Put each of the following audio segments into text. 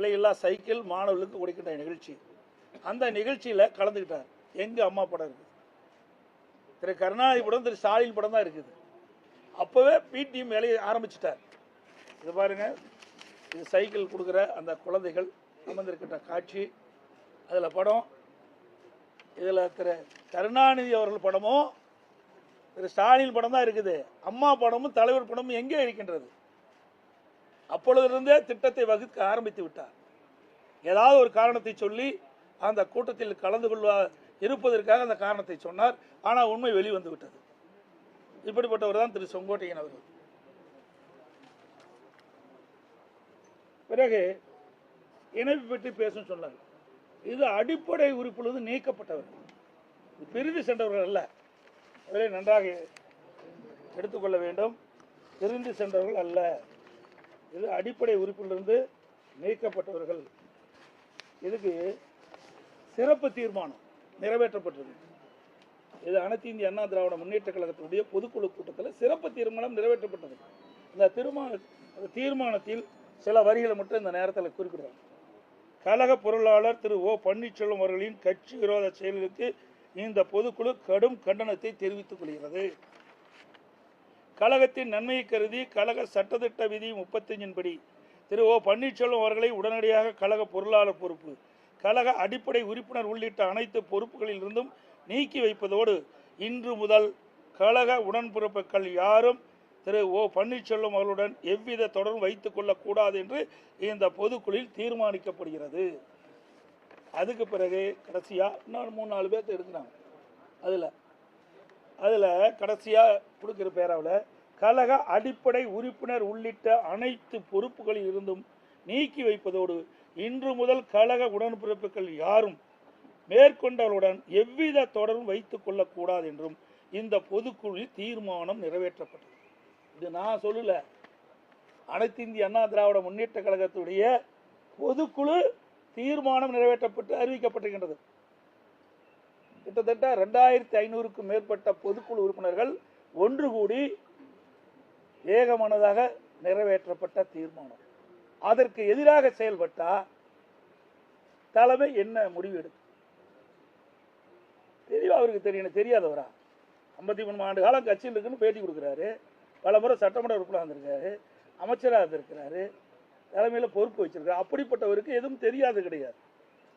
விலையில்லா சைக்கிள் மாணவர்களுக்கு கொடுக்கின்ற நிகழ்ச்சி. அந்த நிகழ்ச்சியில் கலந்துக்கிட்டார். எங்கள் அம்மா படம் இருக்குது. திரு கருணாநிதி படம் திரு ஸ்டாலின் படம் தான் இருக்குது. அப்போவே பிடிஎம் வேலையை ஆரம்பிச்சிட்டார். இது பாருங்க இது சைக்கிள் கொடுக்குற அந்த குழந்தைகள் அமர்ந்திருக்கின்ற காட்சி. அதில் படம் இதில் திரு கருணாநிதி அவர்கள் படமும் திரு ஸ்டாலின் படம் தான் இருக்குது. அம்மா படமும் தலைவர் படமும் எங்கே இருக்கின்றது? அப்பொழுதிருந்தே திட்டத்தை வகுக்க ஆரம்பித்து விட்டார். ஏதாவது ஒரு காரணத்தை சொல்லி அந்த கூட்டத்தில் கலந்து கொள்வா இருப்பதற்காக அந்த காரணத்தை சொன்னார். ஆனால் உண்மை வெளிவந்து விட்டது. இப்படிப்பட்டவர் தான் திரு செங்கோட்டையன் அவர்கள். பிறகு இணைப்பு பற்றி பேசும் சொன்னார். இது அடிப்படை உறுப்பிலிருந்து நீக்கப்பட்டவர். பிரிந்து சென்றவர்கள் அல்ல. அதை நன்றாக எடுத்துக்கொள்ள வேண்டும். பிரிந்து சென்றவர்கள் அல்ல. இது அடிப்படை உறுப்பிலிருந்து நீக்கப்பட்டவர்கள். இதுக்கு சிறப்பு தீர்மானம் நிறைவேற்றப்பட்டது. இது அனைத்து இந்திய அண்ணா திராவிட முன்னேற்ற கழகத்தினுடைய பொதுக்குழு கூட்டத்தில் சிறப்பு தீர்மானம் நிறைவேற்றப்பட்டது. இந்த தீர்மான தீர்மானத்தில் சில வரிகளை மட்டும் இந்த நேரத்தில் குறிப்பிடுறாங்க. கழக பொருளாளர் திரு ஓ பன்னீர்செல்வம் அவர்களின் கட்சி விரோத செயல்களுக்கு இந்த பொதுக்குழு கடும் கண்டனத்தை தெரிவித்துக் கொள்கிறது. கழகத்தின் நன்மையை கருதி கழக சட்டத்திட்ட விதி முப்பத்தஞ்சின் படி திரு ஓ பன்னீர்செல்வம் அவர்களை உடனடியாக கழக பொருளாளர் பொறுப்பு கழக அடிப்படை உறுப்பினர் உள்ளிட்ட அனைத்து பொறுப்புகளில் இருந்தும் நீக்கி வைப்பதோடு இன்று முதல் கழக உடன்பிறப்புகள் யாரும் திரு ஓ பன்னீர்செல்வம் அவர்களுடன் எவ்வித தொடரும் வைத்துக் கொள்ளக்கூடாது என்று இந்த பொதுக்குழுவில் தீர்மானிக்கப்படுகிறது. அதுக்கு பிறகு கடைசியாக இன்னொரு மூணு நாலு பேர்த்து எடுக்கிறாங்க. அதில் அதில் கடைசியாக கொடுக்குற பேராவில் கழக அடிப்படை உறுப்பினர் உள்ளிட்ட அனைத்து பொறுப்புகளில் இருந்தும் நீக்கி வைப்பதோடு இன்று முதல் கழக உடன்பிறப்புகள் யாரும் மேற்கொண்டவர்களுடன் எவ்வித தொடரும் வைத்துக் கொள்ளக்கூடாது என்றும் இந்த பொதுக்குழுவில் தீர்மானம் நிறைவேற்றப்பட்டது. இது நான் சொல்லல. அனைத்து இந்திய அண்ணா திராவிட முன்னேற்ற கழகத்துடைய பொதுக்குழு தீர்மானம் நிறைவேற்றப்பட்டு அறிவிக்கப்பட்டிருக்கின்றது. கிட்டத்தட்ட ரெண்டாயிரத்தி ஐநூறுக்கும் மேற்பட்ட பொதுக்குழு உறுப்பினர்கள் ஒன்று கூடி ஏகமனதாக நிறைவேற்றப்பட்ட தீர்மானம். அதற்கு எதிராக செயல்பட்டால் தலைமை என்ன முடிவு எடுக்கும்? தெளிவாக அவருக்கு தெரியணும் தெரியாதவரா? ஐம்பத்தி மூணு ஆண்டு காலம் கட்சியில் இருக்குன்னு பேட்டி கொடுக்குறாரு. பல முறை சட்டமன்ற உறுப்பினர் வந்திருக்காரு அமைச்சராக இருந்திருக்கிறாரு. தலைமையில் பொறுப்பு வச்சிருக்காரு. அப்படிப்பட்டவருக்கு எதுவும் தெரியாது கிடையாது.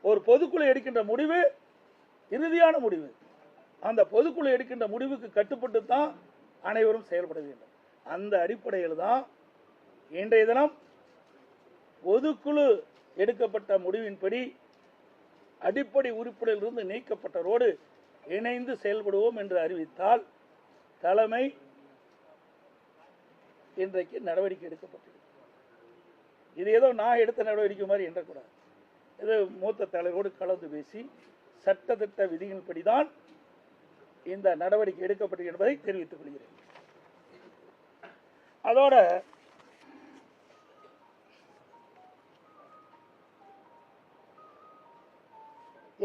ஒரு பொதுக்குழு எடுக்கின்ற முடிவு இறுதியான முடிவு. அந்த பொதுக்குழு எடுக்கின்ற முடிவுக்கு கட்டுப்பட்டு தான் அனைவரும் செயல்பட வேண்டும். அந்த அடிப்படையில் தான் இன்றைய தினம் பொதுக்குழு எடுக்கப்பட்ட முடிவின்படி அடிப்படை உறுப்பினரிலிருந்து நீக்கப்பட்டவரோடு இணைந்து செயல்படுவோம் என்று அறிவித்தால் தலைமை இன்றைக்கு நடவடிக்கை எடுக்கப்பட்டது இது ஏதோ நான் எடுத்த நடவடிக்கை மாதிரி என்றக்கூடாது. இது மூத்த தலைவரோடு கலந்து பேசி சட்டத்திட்ட விதிகளின்படி தான் இந்த நடவடிக்கை எடுக்கப்பட்டது என்பதை தெரிவித்துக் கொள்கிறேன். அதோட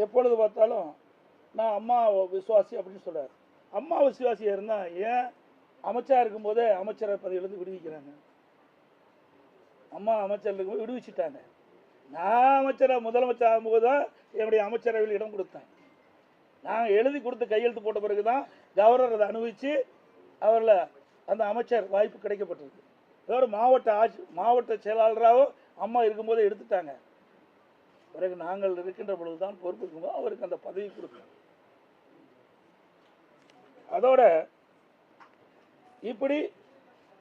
எப்பொழுது பார்த்தாலும் நான் அம்மா விசுவாசி அப்படின்னு சொல்றாரு. அம்மா விசுவாசியா இருந்தா ஏன் அமைச்சா இருக்கும்போதே அமைச்சர் பதவியிலிருந்து விடுவிக்கிறாங்க? அம்மா அமைச்சர் இருக்கும்போது விடுவிச்சிட்டாங்க. நான் அமைச்சராக முதலமைச்சர் ஆகும்போது தான் என்னுடைய அமைச்சரவையில் இடம் கொடுத்தேன். நான் எழுதி கொடுத்து கையெழுத்து போட்ட பிறகு தான் கவர்னர் அதை அனுபவித்து அவரில் அந்த அமைச்சர் வாய்ப்பு கிடைக்கப்பட்டிருக்கு. வேறு மாவட்ட ஆட்சி மாவட்ட செயலாளராகவும் அம்மா இருக்கும்போதே எடுத்துட்டாங்க. பிறகு நாங்கள் இருக்கின்ற பொழுது தான் பொறுப்பு இருக்கும்போது அவருக்கு அந்த பதவி கொடுத்தோம் அதோட இப்படி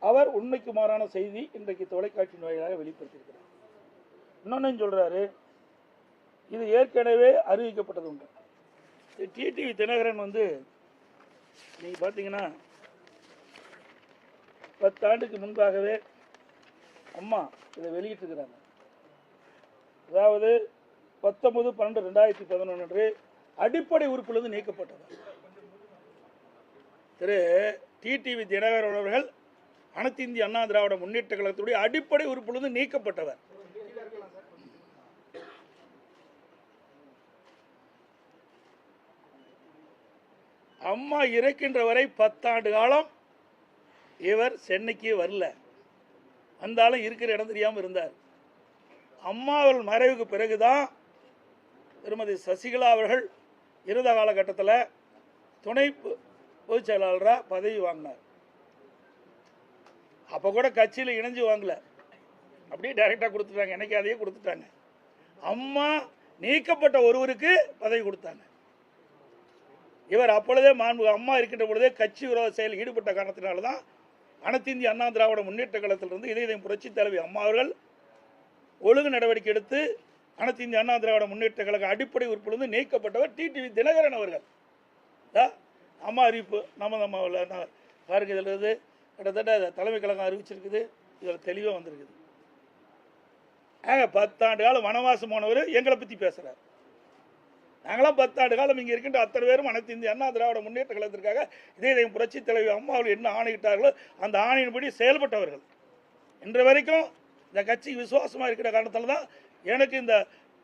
அவர் உண்மைக்கு மாறான செய்தி இன்றைக்கு தொலைக்காட்சி வாயிலாக வெளிப்படுத்தியிருக்கிறார். இன்னொன்னு சொல்கிறாரு இது ஏற்கனவே அறிவிக்கப்பட்டது உண்டு டிடிவி தினகரன் வந்து நீங்கள் பார்த்தீங்கன்னா பத்தாண்டுக்கு முன்பாகவே அம்மா இதை வெளியிட்டிருக்கிறாங்க. அதாவது பத்தொன்பது பன்னெண்டு ரெண்டாயிரத்தி பதினொன்று அன்று அடிப்படை உறுப்பிலிருந்து நீக்கப்பட்டவர். திரு டிடிவி தினகரன் அவர்கள் அனைத்து இந்திய அண்ணா திராவிட முன்னேற்ற கழகத்துடைய அடிப்படை உறுப்பிலிருந்து நீக்கப்பட்டவர். அம்மா இறக்கின்ற வரை பத்தாண்டு காலம் இவர் சென்னைக்கு வரல. வந்தாலும் இருக்கிற இடம் தெரியாமல் இருந்தார். அம்மாவள் மறைவுக்கு பிறகுதான் திருமதி சசிகலா அவர்கள் இருந்த காலகட்டத்தில் துணை பொதுச் செயலாளராக பதவி வாங்கினார். அப்போ கூட கட்சியில் இணைஞ்சு வாங்கல. அப்படியே டைரெக்டாக கொடுத்துட்டாங்க. எனக்கு அதையே கொடுத்துட்டாங்க. அம்மா நீக்கப்பட்ட ஒருவருக்கு பதவி கொடுத்தாங்க. இவர் அப்பொழுதே மாண்பு அம்மா இருக்கின்ற பொழுதே கட்சி விரோத செயலில் ஈடுபட்ட காரணத்தினால தான் அனைத்திந்திய அண்ணா திராவிட முன்னேற்ற கழகத்திலிருந்து இதய புரட்சி தலைவி அம்மா அவர்கள் ஒழுங்கு நடவடிக்கை எடுத்து அனைத்திந்திய அண்ணா திராவிட முன்னேற்ற கழக அடிப்படை உறுப்பிலிருந்து நீக்கப்பட்டவர் டிடிவி தினகரன் அவர்கள். அம்மா அறிவிப்பு நம்ம நம்ம நான் பாருங்க இதில் இருந்து கிட்டத்தட்ட தலைமை கழகம் அறிவிச்சிருக்குது. இதில் தெளிவாக வந்திருக்குது. ஆக பத்தாண்டு காலம் வனவாசம் போனவர் எங்களை பற்றி பேசுகிறார் நாங்களாம் பத்தாண்டு காலம் இங்கே இருக்கின்ற அத்தனை பேரும் அனைத்து இந்திய அண்ணா திராவிட முன்னேற்ற கழகத்திற்காக இதே இதயம் புரட்சி தலைவி அம்மா என்ன ஆணையிட்டார்களோ அந்த ஆணையின்படி செயல்பட்டவர்கள். இன்று வரைக்கும் இந்த கட்சிக்கு விசுவாசமாக இருக்கிற காரணத்தால் தான் எனக்கு இந்த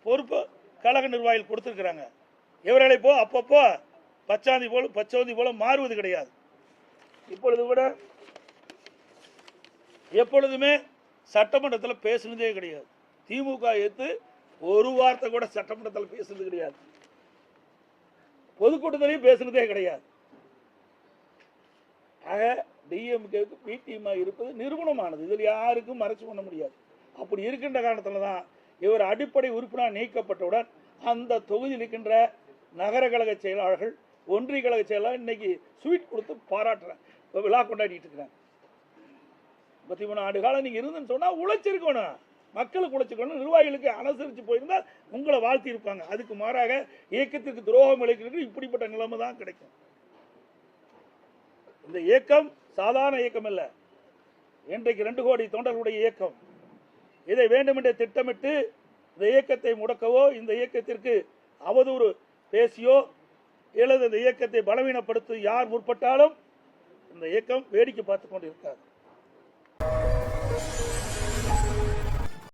பொறுப்பு கழக நிர்வாகிகள் கொடுத்துருக்குறாங்க. இவர்களை போ அப்பப்போ பச்சாந்தி போல பச்சோந்தி போல மாறுவது கிடையாது. இப்பொழுது கூட எப்பொழுதுமே சட்டமன்றத்தில் பேசுனதே கிடையாது. திமுக எடுத்து ஒரு வார்த்தை கூட சட்டமன்றத்தில் பேசுனது கிடையாது. பொதுக்கூட்டத்திலையும் பேசுனதே கிடையாது. ஆக டிஎம்கேவுக்கு பிடிஎம்ஐ இருப்பது நிறுவனமானது. இதில் யாருக்கும் மறைச்சு பண்ண முடியாது. அப்படி இருக்கின்ற காரணத்தில் தான் இவர் அடிப்படை உறுப்பினர் நீக்கப்பட்டவுடன் அந்த தொகுதியில் இருக்கின்ற நகர கழக செயலாளர்கள் ஒன்றிய கழக செயலாளர் இன்னைக்கு ஸ்வீட் கொடுத்து பாராட்டுறேன். விழா கொண்டாடிட்டு இருக்கிறேன். பத்தி மூணு ஆண்டு காலம் நீங்கள் இருந்துன்னு சொன்னால் உழைச்சிருக்கணும். மக்களை உழைச்சிருக்கணும் நிர்வாகிகளுக்கு அனுசரித்து போயிருந்தால் உங்களை வாழ்த்தி இருப்பாங்க. அதுக்கு மாறாக இயக்கத்திற்கு துரோகம் இழைக்கிறது இப்படிப்பட்ட நிலைமை தான் கிடைக்கும். இந்த இயக்கம் சாதாரண இயக்கம் அல்ல இன்றைக்கு ரெண்டு கோடி தொண்டர்களுடைய இயக்கம். இதை வேண்டுமென்றே திட்டமிட்டு இந்த இயக்கத்தை முடக்கவோ இந்த இயக்கத்திற்கு அவதூறு பேசியோ அல்லது இந்த இயக்கத்தை பலவீனப்படுத்த யார் முற்பட்டாலும் இந்த இயக்கம் வேடிக்கை பார்த்து கொண்டு இருக்காது